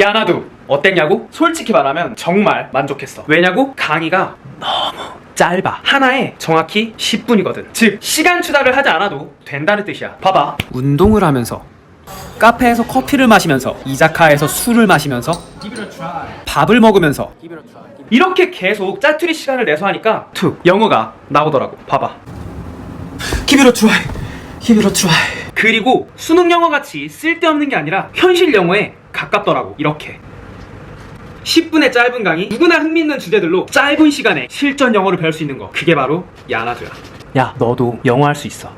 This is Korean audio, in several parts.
야나두 어땠냐고? 솔직히 말하면 정말 만족했어. 왜냐고? 강의가 너무 짧아. 하나에 정확히 10분이거든. 즉 시간 추가를 하지 않아도 된다는 뜻이야. 봐봐. 운동을 하면서 카페에서 커피를 마시면서 이자카에서 술을 마시면서 밥을 먹으면서 이렇게 계속 짜투리 시간을 내서 하니까 툭 영어가 나오더라고. 봐봐. Give it a try. Give it a try. 그리고 수능 영어 같이 쓸데없는 게 아니라 현실 영어에 가깝더라고 이렇게. 10분의 짧은 강의 누구나 흥미있는 주제들로 짧은 시간에 실전 영어를 배울 수 있는 거. 그게 바로 야나두야. 야 너도 영어 할 수 있어.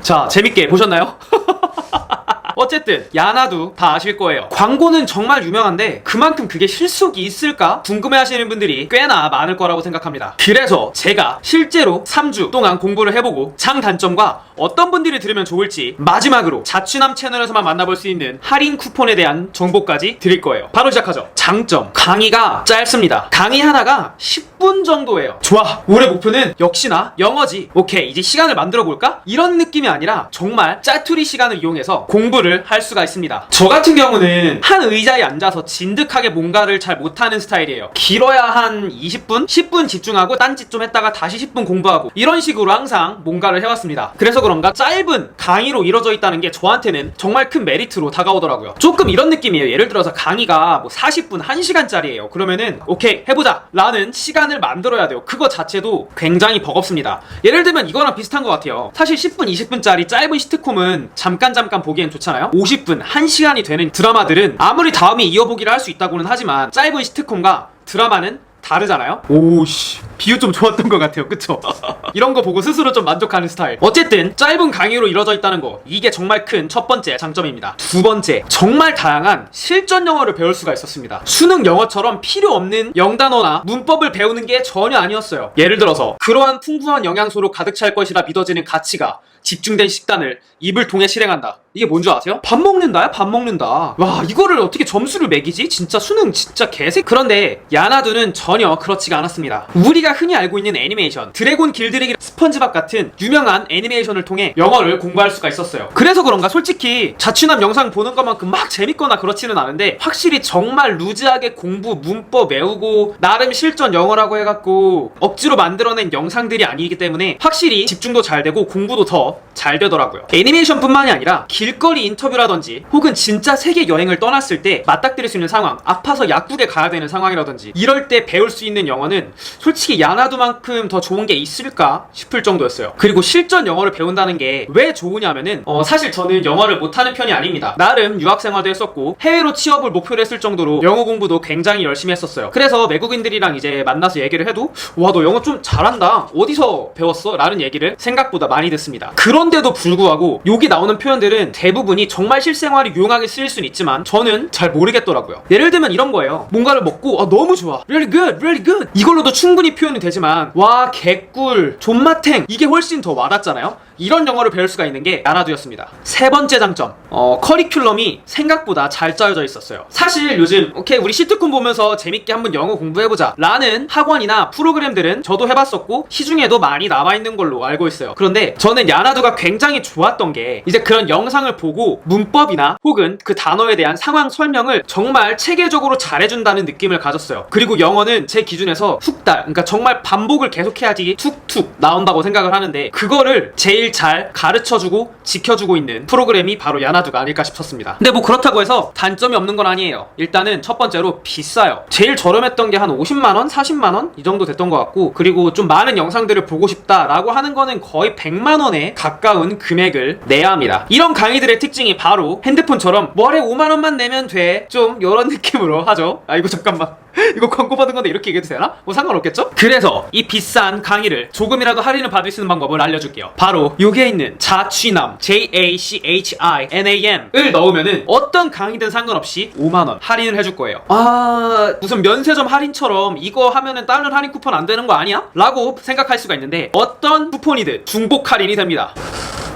자 재밌게 보셨나요? 어쨌든 야나두 다 아실 거예요. 광고는 정말 유명한데 그만큼 그게 실속이 있을까 궁금해하시는 분들이 꽤나 많을 거라고 생각합니다. 그래서 제가 실제로 3주 동안 공부를 해보고 장단점과 어떤 분들이 들으면 좋을지 마지막으로 자취남 채널에서만 만나볼 수 있는 할인 쿠폰에 대한 정보까지 드릴 거예요. 바로 시작하죠. 장점 강의가 짧습니다. 강의 하나가 10분 정도예요. 좋아. 올해 목표는 역시나 영어지. 오케이 이제 시간을 만들어 볼까? 이런 느낌이 아니라 정말 짜투리 시간을 이용해서 공부를 할 수가 있습니다. 저 같은 경우는 한 의자에 앉아서 진득하게 뭔가를 잘 못하는 스타일이에요. 길어야 한 20분? 10분 집중하고 딴짓 좀 했다가 다시 10분 공부하고 이런 식으로 항상 뭔가를 해왔습니다. 그래서 그런가 짧은 강의로 이루어져 있다는 게 저한테는 정말 큰 메리트로 다가오더라고요. 조금 이런 느낌이에요. 예를 들어서 강의가 뭐 40분, 1시간짜리예요. 그러면은 오케이 해보자 라는 시간 을 만들어야 돼요. 그거 자체도 굉장히 버겁습니다. 예를 들면 이거랑 비슷한 것 같아요. 사실 10분, 20분짜리 짧은 시트콤은 잠깐 잠깐 보기엔 좋잖아요. 50분, 1시간이 되는 드라마들은 아무리 다음에 이어보기를 할 수 있다고는 하지만 짧은 시트콤과 드라마는 다르잖아요? 오씨. 비유 좀 좋았던 것 같아요. 그쵸? 이런 거 보고 스스로 좀 만족하는 스타일. 어쨌든 짧은 강의로 이루어져 있다는 거 이게 정말 큰 첫 번째 장점입니다. 두 번째 정말 다양한 실전 영어를 배울 수가 있었습니다. 수능 영어처럼 필요 없는 영단어나 문법을 배우는 게 전혀 아니었어요. 예를 들어서 그러한 풍부한 영양소로 가득 찰 것이라 믿어지는 가치가 집중된 식단을 입을 통해 실행한다. 이게 뭔지 아세요? 밥 먹는다야? 밥 먹는다. 와, 이거를 어떻게 점수를 매기지? 진짜 수능 진짜 개새. 그런데 야나두는 전혀 그렇지가 않았습니다. 우리가 흔히 알고 있는 애니메이션, 드래곤 길들이기 스펀지밥 같은 유명한 애니메이션을 통해 영어를 공부할 수가 있었어요. 그래서 그런가 솔직히 자취남 영상 보는 것만큼 막 재밌거나 그렇지는 않은데 확실히 정말 루즈하게 공부, 문법 외우고 나름 실전 영어라고 해갖고 억지로 만들어낸 영상들이 아니기 때문에 확실히 집중도 잘 되고 공부도 더잘 되더라고요. 애니메이션뿐만이 아니라 길거리 인터뷰라든지 혹은 진짜 세계 여행을 떠났을 때 맞닥뜨릴 수 있는 상황, 아파서 약국에 가야 되는 상황이라든지 이럴 때 배울 수 있는 영어는 솔직히 야나두만큼 더 좋은 게 있을까 싶을 정도였어요. 그리고 실전 영어를 배운다는 게 왜 좋으냐면은 어, 사실 저는 영어를 못하는 편이 아닙니다. 나름 유학 생활도 했었고 해외로 취업을 목표로 했을 정도로 영어 공부도 굉장히 열심히 했었어요. 그래서 외국인들이랑 이제 만나서 얘기를 해도 와 너 영어 좀 잘한다. 어디서 배웠어? 라는 얘기를 생각보다 많이 듣습니다. 그런데도 불구하고 여기 나오는 표현들은 대부분이 정말 실생활에 유용하게 쓰일 수는 있지만 저는 잘 모르겠더라고요. 예를 들면 이런 거예요. 뭔가를 먹고 아, 너무 좋아. Really good, really good. 이걸로도 충분히 표현이 되지만 와 개꿀, 존맛탱 이게 훨씬 더 와닿잖아요. 이런 영어를 배울 수가 있는 게 야나두였습니다. 세 번째 장점, 어, 커리큘럼이 생각보다 잘 짜여져 있었어요. 사실 요즘 오케이 우리 시트콤 보면서 재밌게 한번 영어 공부해보자 라는 학원이나 프로그램들은 저도 해봤었고 시중에도 많이 남아있는 걸로 알고 있어요. 그런데 저는 야나두가 굉장히 좋았던 게 이제 그런 영상을 보고 문법이나 혹은 그 단어에 대한 상황 설명을 정말 체계적으로 잘해준다는 느낌을 가졌어요. 그리고 영어는 제 기준에서 훅달, 그러니까 정말 반복을 계속해야지 툭툭 나온다고 생각을 하는데 그거를 제일 잘 가르쳐주고 지켜주고 있는 프로그램이 바로 야나두가 아닐까 싶었습니다. 근데 뭐 그렇다고 해서 단점이 없는 건 아니에요. 일단은 첫 번째로 비싸요. 제일 저렴했던 게 한 50만원, 40만원 이 정도 됐던 것 같고 그리고 좀 많은 영상들을 보고 싶다라고 하는 거는 거의 100만원에 가까운 금액을 내야 합니다. 이런 강의들의 특징이 바로 핸드폰처럼 월에 5만원만 내면 돼. 좀 이런 느낌으로 하죠. 아 이거 잠깐만. 이거 광고 받은 건데 이렇게 얘기해도 되나? 뭐 상관없겠죠? 그래서 이 비싼 강의를 조금이라도 할인을 받을 수 있는 방법을 알려줄게요. 바로 여기에 있는 자취남 J-A-C-H-I-N-A-M을 넣으면은 어떤 강의든 상관없이 5만원 할인을 해줄 거예요. 아 무슨 면세점 할인처럼 이거 하면은 다른 할인 쿠폰 안 되는 거 아니야? 라고 생각할 수가 있는데 어떤 쿠폰이든 중복 할인이 됩니다.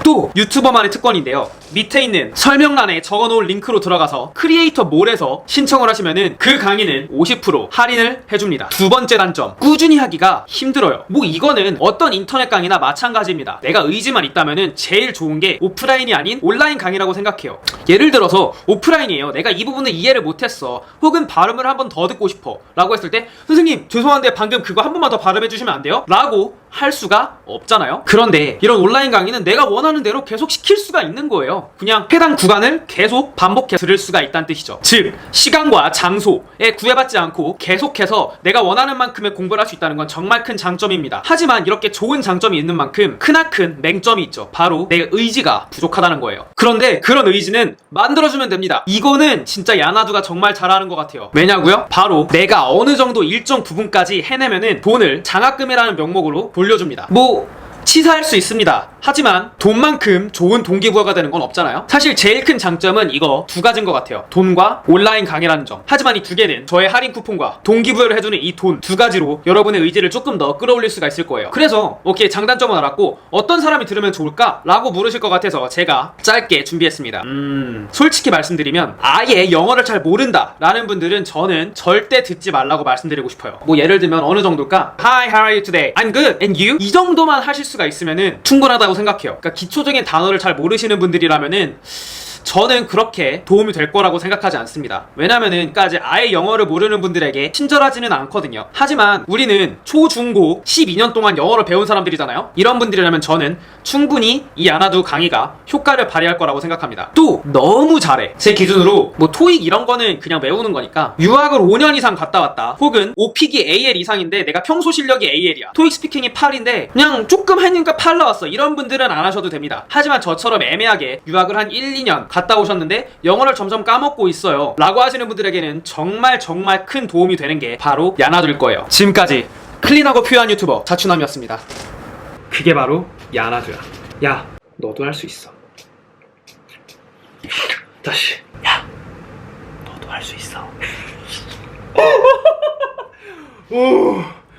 또 유튜버만의 특권인데요. 밑에 있는 설명란에 적어놓은 링크로 들어가서 크리에이터 몰에서 신청을 하시면은 그 강의는 50% 할인을 해줍니다. 두 번째 단점, 꾸준히 하기가 힘들어요. 뭐 이거는 어떤 인터넷 강의나 마찬가지입니다. 내가 의지만 있다면은 제일 좋은 게 오프라인이 아닌 온라인 강의라고 생각해요. 예를 들어서 오프라인이에요. 내가 이 부분을 이해를 못했어. 혹은 발음을 한 번 더 듣고 싶어. 라고 했을 때 선생님 죄송한데 방금 그거 한 번만 더 발음해 주시면 안 돼요? 라고 할 수가 없잖아요. 그런데 이런 온라인 강의는 내가 원하는 대로 계속 시킬 수가 있는 거예요. 그냥 해당 구간을 계속 반복해 들을 수가 있다는 뜻이죠. 즉 시간과 장소에 구애받지 않고 계속해서 내가 원하는 만큼의 공부를 할 수 있다는 건 정말 큰 장점입니다. 하지만 이렇게 좋은 장점이 있는 만큼 크나큰 맹점이 있죠. 바로 내 의지가 부족하다는 거예요. 그런데 그런 의지는 만들어주면 됩니다. 이거는 진짜 야나두가 정말 잘하는 것 같아요. 왜냐고요? 바로 내가 어느 정도 일정 부분까지 해내면은 돈을 장학금이라는 명목으로 돌려줍니다. 뭐 치사할 수 있습니다. 하지만 돈만큼 좋은 동기부여가 되는 건 없잖아요. 사실 제일 큰 장점은 이거 두 가지인 것 같아요. 돈과 온라인 강의라는 점. 하지만 이 두 개는 저의 할인 쿠폰과 동기부여를 해주는 이 돈 두 가지로 여러분의 의지를 조금 더 끌어올릴 수가 있을 거예요. 그래서 오케이 장단점은 알았고 어떤 사람이 들으면 좋을까?라고 물으실 것 같아서 제가 짧게 준비했습니다. 음 솔직히 말씀드리면 아예 영어를 잘 모른다 라는 분들은 저는 절대 듣지 말라고 말씀드리고 싶어요. 뭐 예를 들면 어느 정도일까? Hi, how are you today? I'm good. And you? 이 정도만 하실 수가 있으면은 충분하다고 생각해요. 그러니까 기초적인 단어를 잘 모르시는 분들이라면은 저는 그렇게 도움이 될 거라고 생각하지 않습니다. 왜냐면은 까지 아예 영어를 모르는 분들에게 친절하지는 않거든요. 하지만 우리는 초, 중, 고 12년 동안 영어를 배운 사람들이잖아요. 이런 분들이라면 저는 충분히 이 아나두 강의가 효과를 발휘할 거라고 생각합니다. 또 너무 잘해. 제 기준으로 뭐 토익 이런 거는 그냥 외우는 거니까 유학을 5년 이상 갔다 왔다. 혹은 오픽이 AL 이상인데 내가 평소 실력이 AL이야. 토익 스피킹이 8인데 그냥 조금 하니까 8 나왔어. 이런 분들은 안 하셔도 됩니다. 하지만 저처럼 애매하게 유학을 한 1, 2년 갔다 오셨는데 영어를 점점 까먹고 있어요. 라고 하시는 분들에게는 정말 정말 큰 도움이 되는 게 바로 야나두일 거예요. 지금까지 클린하고 퓨어한 유튜버 자춘남이었습니다. 그게 바로 야나두야. 야, 너도 할 수 있어. 다시. 야, 너도 할 수 있어. 오.